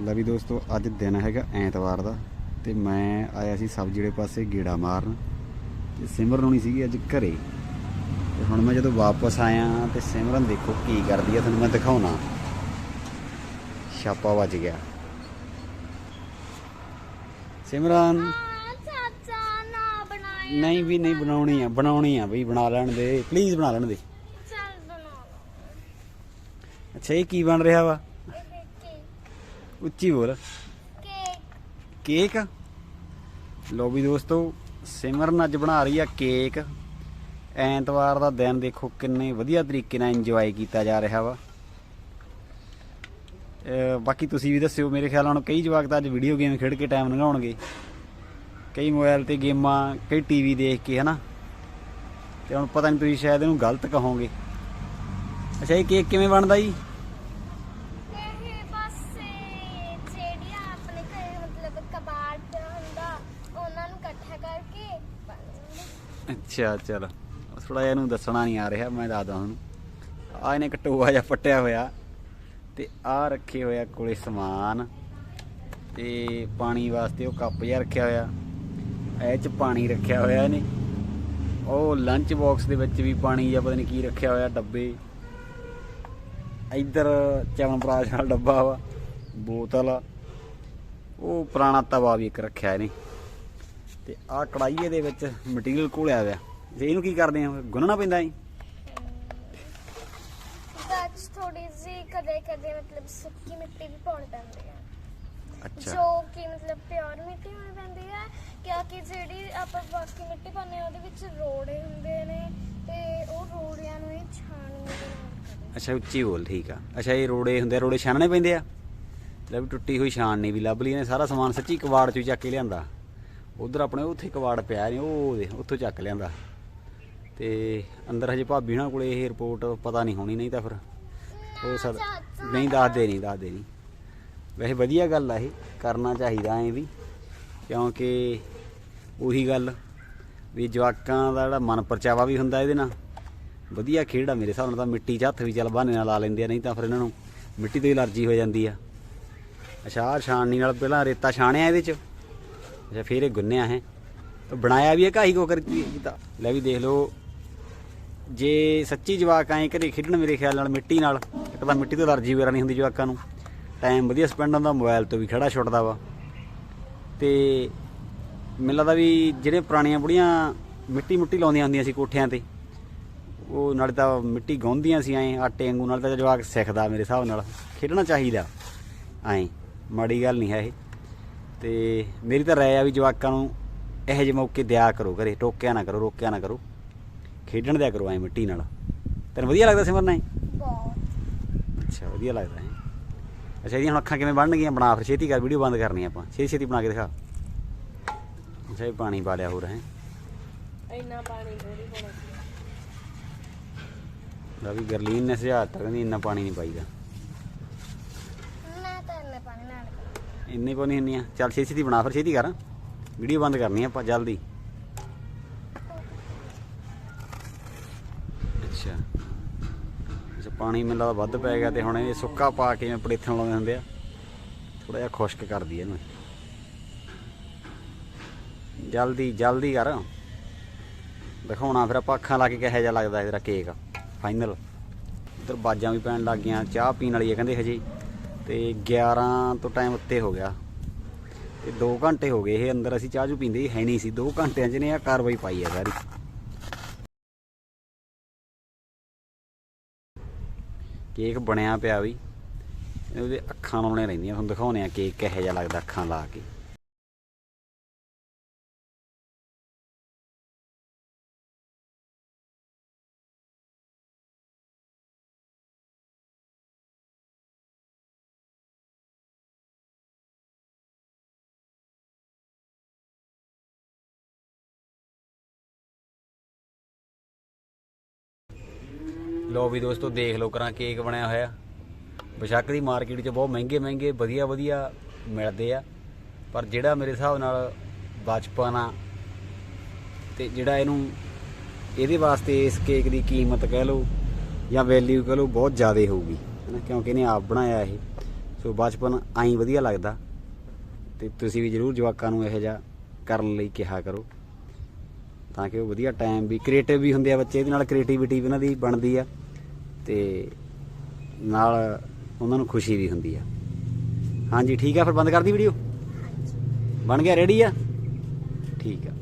ਲੈ ਵੀ ਦੋਸਤੋ ਅੱਜ ਦਿਨ ਹੈਗਾ ਐਤਵਾਰ ਦਾ ਤੇ ਮੈਂ ਆਇਆ ਸੀ ਸਬਜ਼ੀ ਵਾਲੇ ਪਾਸੇ ਗੇੜਾ ਮਾਰਨ ਤੇ ਸਿਮਰਨ ਹੋਣੀ ਸੀਗੀ ਅੱਜ ਘਰੇ। ਤੇ ਹੁਣ ਮੈਂ ਜਦੋਂ ਵਾਪਸ ਆਇਆ ਤੇ ਸਿਮਰਨ ਦੇਖੋ ਕੀ ਕਰਦੀ ਆ ਤੁਹਾਨੂੰ ਮੈਂ ਦਿਖਾਉਣਾ। ਛਾਪਾ ਵੱਜ ਗਿਆ। ਸਿਮਰਨ। ਨਹੀਂ ਵੀ ਨਹੀਂ ਬਣਾਉਣੀ ਆ ਬਣਾਉਣੀ ਆ ਬਈ ਬਣਾ ਲੈਣ ਦੇ। ਪਲੀਜ਼ ਬਣਾ ਲੈਣ ਦੇ। ਚੱਲ ਬਣਾ ਲਓ ਅੱਛਾ ਇਹ ਕੀ ਬਣ ਰਿਹਾ ਵਾ? ਉੱਚੀ ਬੋਲ। ਕੇਕ। ਲੋ ਵੀ ਦੋਸਤੋ, ਸਿਮਰਨ ਅੱਜ ਬਣਾ ਰਹੀ ਆ ਕੇਕ। ਐਤਵਾਰ ਦਾ ਦਿਨ ਦੇਖੋ ਕਿੰਨੇ ਵਧੀਆ ਤਰੀਕੇ ਨਾਲ ਇੰਜੋਏ ਕੀਤਾ ਜਾ ਰਿਹਾ ਵਾ। ਬਾਕੀ ਤੁਸੀਂ ਵੀ ਦੱਸਿਓ, ਮੇਰੇ ਖਿਆਲ ਨਾਲ ਕਈ ਜਵਾਕ ਤਾਂ ਅੱਜ ਵੀਡੀਓ ਗੇਮ ਖੇਡ ਕੇ ਟਾਈਮ ਲੰਘਾਉਣਗੇ। ਕਈ ਮੋਬਾਈਲ ਤੇ ਗੇਮਾਂ, ਕਈ ਟੀਵੀ ਦੇਖ ਕੇ, ਹਨਾ? ਤੇ ਹੁਣ ਪਤਾ ਨਹੀਂ ਤੁਸੀਂ ਸ਼ਾਇਦ ਇਹਨੂੰ ਗਲਤ ਕਹੋਗੇ। ਅੱਛਾ, ਇਹ ਕੇਕ ਕਿਵੇਂ ਬਣਦਾ ਜੀ ਇਹ ਬਸ ਇਹ ਜਿਹੜੀਆਂ ਆਪਣੇ ਘਰੇ ਮਤਲਬ ਕਬਾੜ ਪਿਆ ਹੁੰਦਾ ਉਹਨਾਂ ਨੂੰ ਇਕੱਠਾ ਕਰਕੇ ਬਣ ਜਾਂਦਾ। ਅੱਛਾ, ਚਲ। ਥੋੜਾ ਜਿਹਾ ਇਹਨੂੰ ਦੱਸਣਾ ਨਹੀਂ ਆ ਰਿਹਾ, ਮੈਂ ਦੱਸਦਾ ਹੁਣ। ਆ ਇਹਨੇ ਕਟੋਆ ਜਿਹਾ ਪੱਟਿਆ ਹੋਇਆ ਤੇ ਆ ਰੱਖੇ ਹੋਇਆ ਕੋਲੇ ਸਮਾਨ ਤੇ ਪਾਣੀ ਵਾਸਤੇ ਉਹ ਕੱਪ ਜਿਹਾ ਰੱਖਿਆ ਹੋਇਆ। ਇਹ ਚ ਪਾਣੀ ਰੱਖਿਆ ਹੋਇਆ ਇਹਨੇ। ਉਹ ਲੰਚ ਬਾਕਸ ਦੇ ਵਿੱਚ ਵੀ ਪਾਣੀ ਜਾਂ ਪਤਾ ਨਹੀਂ ਕੀ ਰੱਖਿਆ ਹੋਇਆ, ਡੱਬੇ। ਇੱਧਰ ਚਵਨਪ੍ਰਾਸ਼ ਵਾਲਾ ਡੱਬਾ ਵਾ, ਬੋਤਲ। ਉਹ ਪੁਰਾਣਾ ਤਵਾ ਵੀ ਇੱਕ ਰੱਖਿਆ ਇਹਨੇ। ਤੇ ਆਹ ਕੜਾਈਏ ਦੇ ਵਿੱਚ ਮਟੀਰੀਅਲ ਘੋਲਿਆ ਹੋਇਆ। ਜੇ ਇਹਨੂੰ ਕੀ ਕਰਦੇ ਆ? ਗੁੰਨਣਾ ਪੈਂਦਾ ਹੈ ਵਿੱਚ ਥੋੜੀ ਜਿਹੀ ਕਦੇ ਕਦੇ ਮਤਲਬ ਸੁੱਕੀ ਮਿੱਟੀ ਵੀ ਪਾਉਣੀ ਪੈਂਦੀ ਹੈ ਅੱਛਾ। ਜੋ ਕਿ ਮਤਲਬ ਪਿਓਰ ਮਿੱਟੀ ਹੋਣੀ ਪੈਂਦੀ ਹੈ ਕਿਉਂਕਿ ਜਿਹੜੀ ਆਪਾਂ ਬਾਕੀ ਮਿੱਟੀ ਪਾਉਂਦੇ ਹਾਂ ਉਹਦੇ ਵਿੱਚ ਰੋੜੇ ਹੁੰਦੇ ਨੇ ਤੇ ਉਹ ਰੋੜਿਆਂ ਨੂੰ ਇਹ ਛਾਣਨੀ ਦੇ ਨਾਲ ਕਰਦੇ ਅੱਛਾ ਉੱਚੀ ਬੋਲ ਠੀਕ ਆ। ਅੱਛਾ ਇਹ ਰੋੜੇ ਹੁੰਦੇ ਰੋੜੇ ਛਾਣਨੇ ਪੈਂਦੇ ਆ? ਲੈ ਵੀ ਟੁੱਟੀ ਹੋਈ ਛਾਣ ਨਹੀਂ ਵੀ ਲੱਭ ਲਈ ਨੇ ਸਾਰਾ ਸਮਾਨ ਸੱਚੀ ਕਵਾੜ ਚੋਂ ਚੱਕ ਕੇ ਲਿਆਂਦਾ। ਉਧਰ ਆਪਣੇ ਉੱਥੇ ਕਵਾੜ ਪਿਆ ਨੇ, ਉਹ ਦੇ ਉੱਥੋਂ ਚੱਕ ਲਿਆਂਦਾ। ਤੇ ਅੰਦਰ ਹਜੇ ਭਾਬੀ ਨਾਲ ਕੋਲੇ ਇਹ ਰਿਪੋਰਟ ਪਤਾ ਨਹੀਂ ਹੋਣੀ, ਨਹੀਂ ਤਾਂ ਫਿਰ ਉਹ ਸਦ ਨਹੀਂ ਦੱਸਦੇ ਨਹੀਂ ਦੱਸਦੇ ਨਹੀਂ ਵੈਸੇ ਵਧੀਆ ਗੱਲ ਆ ਇਹ, ਕਰਨਾ ਚਾਹੀਦਾ ਐ ਵੀ, ਕਿਉਂਕਿ ਉਹੀ ਗੱਲ ਵੀ ਜਵਾਕਾਂ ਦਾ ਜਿਹੜਾ ਮਨ ਪਰਚਾਵਾ ਵੀ ਹੁੰਦਾ ਇਹਦੇ ਨਾਲ। ਵਧੀਆ ਖੇਡ ਆ ਮੇਰੇ ਹਿਸਾਬ ਨਾਲ ਤਾਂ, ਮਿੱਟੀ 'ਚ ਹੱਥ ਵੀ ਚੱਲ ਬਹਾਨੇ ਨਾਲ ਲਾ ਲੈਂਦੇ ਆ, ਨਹੀਂ ਤਾਂ ਫਿਰ ਇਹਨਾਂ ਨੂੰ ਮਿੱਟੀ ਤੋਂ ਹੀ ਅਲਰਜੀ ਹੋ ਜਾਂਦੀ ਆ। ਅੱਛਾ ਛਾਣਨੀ ਨਾਲ ਪਹਿਲਾਂ ਰੇਤਾ ਛਾਣਿਆ ਇਹਦੇ 'ਚ। ਅੱਛਾ, ਫਿਰ ਇਹ ਗੁੰਨਿਆ ਹੈ। ਤਾਂ ਬਣਾਇਆ ਵੀ ਇਹ ਕਾਹੀ ਕੋ ਕੀਤਾ? ਲੈ ਵੀ ਦੇਖ ਲਓ। ਜੇ ਸੱਚੀ ਜਵਾਕ ਆਏ ਘਰੇ ਖੇਡਣ ਮੇਰੇ ਖਿਆਲ ਨਾਲ ਮਿੱਟੀ ਨਾਲ, ਇੱਕ ਤਾਂ ਮਿੱਟੀ ਤੋਂ ਅਲਰਜੀ ਵਗੈਰਾ ਨਹੀਂ ਹੁੰਦੀ ਜਵਾਕਾਂ ਨੂੰ। ਟਾਈਮ ਵਧੀਆ ਸਪੈਂਡ ਹੁੰਦਾ ਮੋਬਾਈਲ ਤੋਂ ਵੀ ਖੜਾ ਛੁੱਟਦਾ ਵਾ। ਤੇ ਮੈਨੂੰ ਲੱਗਦਾ ਵੀ ਜਿਹੜੇ ਪੁਰਾਣੀਆਂ ਬੁੜੀਆਂ ਮਿੱਟੀ ਮੁੱਟੀ ਲਾਉਂਦੀਆਂ ਹੁੰਦੀਆਂ ਸੀ ਕੋਠਿਆਂ ਤੇ, ਉਹ ਨਾਲੇ ਤਾਂ ਮਿੱਟੀ ਗਾਉਂਦੀਆਂ ਸੀ ਐਂ, ਆਟੇ ਵਾਂਗੂ, ਨਾਲ ਤਾਂ ਜਵਾਕ ਸਿੱਖਦਾ ਮੇਰੇ ਹਿਸਾਬ ਨਾਲ। ਖੇਡਣਾ ਚਾਹੀਦਾ, ਐਂ। ਮਾੜੀ ਗੱਲ ਨਹੀਂ ਹੈ ਇਹ। ਤੇ ਮੇਰੀ ਤਾਂ ਰਾਏ ਆ ਵੀ ਜਵਾਕਾਂ ਨੂੰ ਇਹੋ ਜਿਹੇ ਮੌਕੇ ਦਿਆ ਕਰੋ ਘਰੇ ਟੋਕਿਆ ਨਾ ਕਰੋ ਰੋਕਿਆ ਨਾ ਕਰੋ। ਖੇਡਣ ਦਿਆ ਕਰੋ ਐ ਮਿੱਟੀ ਨਾਲ। ਤੈਨੂੰ ਵਧੀਆ ਲੱਗਦਾ ਸਿਮਰਨ ਐ? ਬਹੁਤ। ਅੱਛਾ ਵਧੀਆ ਲੱਗਦਾ ਹੈ ਅੱਛਾ ਇਹਦੀਆਂ ਹੁਣ ਅੱਖਾਂ ਕਿਵੇਂ ਬਣਨਗੀਆਂ? ਬਣਾ ਫਿਰ ਛੇਤੀ ਕਰ ਵੀਡੀਓ ਬੰਦ ਕਰਨੀ ਆਪਾਂ। ਛੇਤੀ ਛੇਤੀ ਬਣਾ ਕੇ ਦਿਖਾ। ਅੱਛਾ ਇਹ ਪਾਣੀ ਪਾ ਲਿਆ ਹੋਰ ਹੈ। ਇੰਨਾ ਪਾਣੀ ਥੋੜੀ ਪਾਉਣਾ ਸੀ ਦਾ ਵੀ ਗਰਲੀਨ ਨੇ ਸੁਝਾਅ ਦਿੱਤਾ ਕਹਿੰਦੀ ਇੰਨਾ ਪਾਣੀ ਨਹੀਂ ਪਾਈਦਾ ਮੈਂ ਤਾਂ ਇੰਨੇ ਪਾਣੀ ਨਾਲ ਕਰਦੀ ਇੰਨੇ ਪਾਣੀ ਹੁੰਦੀਆਂ ਚੱਲ ਛੇਤੀ ਛੇਤੀ ਬਣਾ ਫਿਰ, ਛੇਤੀ ਕਰ। ਵੀਡੀਓ ਬੰਦ ਕਰਨੀ ਆਪਾਂ, ਜਲਦੀ। ਅੱਛਾ। ਅੱਛਾ, ਪਾਣੀ ਮੈਨੂੰ ਲੱਗਦਾ ਵੱਧ ਪੈ ਗਿਆ ਤੇ ਹੁਣ ਇਹ ਸੁੱਕਾ ਪਾ ਕੇ ਜਿਵੇਂ ਪੜੇਥਣ ਲਾਉਂਦੇ ਹੁੰਦੇ ਆ। ਥੋੜਾ ਜਿਹਾ ਖੁਸ਼ਕ ਕਰਦੀ ਇਹਨੂੰ। ਜਲਦੀ ਜਲਦੀ ਕਰ। ਦਿਖਾਉਣਾ ਫਿਰ ਆਪਾਂ ਅੱਖਾਂ ਲਾ ਕੇ ਕਿਹੋ ਜਿਹਾ ਲੱਗਦਾ ਇਹਦਾ ਕੇਕ ਫਾਈਨਲ ਉਧਰ ਬਾਜਾਂ ਵੀ ਪੈਣ ਲੱਗ ਗਈਆਂ, ਚਾਹ ਪੀਣ ਵਾਲੀ ਹੈ ਕਹਿੰਦੇ ਹਜੇ। ਤੇ 11 ਤੋਂ ਟਾਈਮ ਉੱਤੇ ਹੋ ਗਿਆ। ਤੇ 2 ਘੰਟੇ ਹੋ ਗਏ ਇਹ ਅੰਦਰ, ਅਸੀਂ ਚਾਹ ਚੂ ਪੀਂਦੇ ਹੀ ਹੈ ਨਹੀਂ ਸੀ। 2 ਘੰਟਿਆਂ 'ਚ ਨੇ ਆ ਕਾਰਵਾਈ ਪਾਈ ਹੈ ਸਾਰੀ। ਕੇਕ ਬਣਿਆ ਪਿਆ ਵੀ ਉਹਦੇ ਅੱਖਾਂ ਲਾਉਣੇ ਰਹਿੰਦੀਆਂ, ਤੁਹਾਨੂੰ ਦਿਖਾਉਣੇ ਆ ਕੇਕ ਕਿਹੋ ਜਿਹਾ ਲੱਗਦਾ ਅੱਖਾਂ ਲਾ ਕੇ। ਲੋ ਵੀ ਦੋਸਤੋ, ਦੇਖ ਲਓ ਕਰਾਂ ਕੇਕ ਬਣਿਆ ਹੋਇਆ। ਬਸ਼ੱਕ ਦੀ ਮਾਰਕੀਟ 'ਚ ਬਹੁਤ ਮਹਿੰਗੇ ਮਹਿੰਗੇ, ਵਧੀਆ ਵਧੀਆ ਮਿਲਦੇ ਆ। ਪਰ ਜਿਹੜਾ ਮੇਰੇ ਹਿਸਾਬ ਨਾਲ ਬਚਪਨ ਆ ਤੇ ਜਿਹੜਾ ਇਹਨੂੰ ਇਹਦੇ ਵਾਸਤੇ ਇਸ ਕੇਕ ਦੀ ਕੀਮਤ ਕਹਿ ਲਓ ਜਾਂ ਵੈਲਿਊ ਕਹਿ ਲਓ ਬਹੁਤ ਜ਼ਿਆਦਾ ਹੋਊਗੀ ਹਨਾ ਕਿਉਂਕਿ ਇਹਨੇ ਆਪ ਬਣਾਇਆ ਇਹ। ਸੋ ਬਚਪਨ ਆਈ ਵਧੀਆ ਲੱਗਦਾ ਤੇ ਤੁਸੀਂ ਵੀ ਜਰੂਰ ਜਵਾਕਾਂ ਨੂੰ ਇਹੋ ਜਿਹਾ ਕਰਨ ਲਈ ਕਿਹਾ ਕਰੋ, ਤਾਂ ਕਿ ਉਹ ਵਧੀਆ ਟਾਈਮ ਵੀ ਕ੍ਰੀਏਟਿਵ ਵੀ ਹੁੰਦੇ ਆ ਬੱਚੇ, ਇਹਦੇ ਨਾਲ ਕ੍ਰੀਏਟੀਵਿਟੀ ਵੀ ਉਹਨਾਂ ਦੀ ਬਣਦੀ ਆ। ਤੇ ਨਾਲ ਉਹਨਾਂ ਨੂੰ ਖੁਸ਼ੀ ਵੀ ਹੁੰਦੀ ਆ। ਹਾਂਜੀ ਠੀਕ ਆ ਫਿਰ ਬੰਦ ਕਰਦੀ ਵੀਡੀਓ ਬਣ ਗਿਆ ਰੈਡੀ ਆ? ਠੀਕ ਆ।